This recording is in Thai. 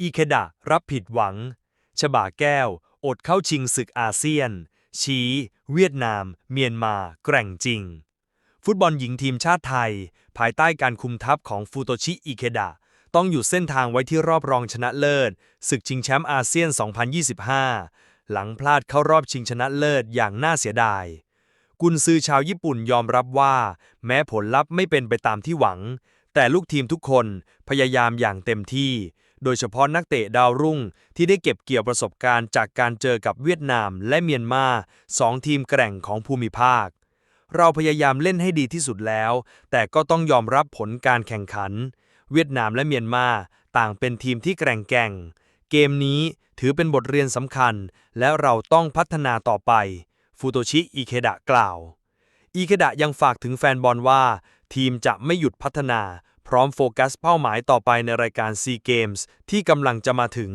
อีเคดะรับผิดหวังชบาแก้ว อดเข้าชิงศึกอาเซียน ชี้ เวียดนาม เมียนมา แกร่งจริง ฟุตบอลหญิงทีมชาติไทย ภายใต้การคุมทัพของฟูโตชิอิเคดะต้องอยู่เส้นทางไว้ที่รอบรองชนะเลิศ ศึกชิงแชมป์อาเซียน 2025 หลังพลาดเข้ารอบชิงชนะเลิศอย่างน่าเสียดาย กุนซือชาวญี่ปุ่นยอมรับว่า แม้ผลลัพธ์ไม่เป็นไปตามที่หวัง แต่ลูกทีมทุกคนพยายามอย่างเต็มที่ โดยเฉพาะนักเตะดาวรุ่ง ที่ได้เก็บเกี่ยวประสบการณ์จากการเจอกับเวียดนามและเมียนมาสองทีมแกร่งของภูมิภาค เราพยายามเล่นให้ดีที่สุดแล้ว แต่ก็ต้องยอมรับผลการแข่งขัน เวียดนามและเมียนมาต่างเป็นทีมที่แกร่งแกร่ง เกมนี้ถือเป็นบทเรียนสำคัญ และเราต้องพัฒนาต่อไป ฟูโตชิอิเคดะกล่าวอีเคดะยังฝากถึงแฟนบอลว่า ทีมจะไม่หยุดพัฒนา พร้อมโฟกัสเป้าหมายต่อไปในรายการซีเกมส์ที่กำลังจะมาถึง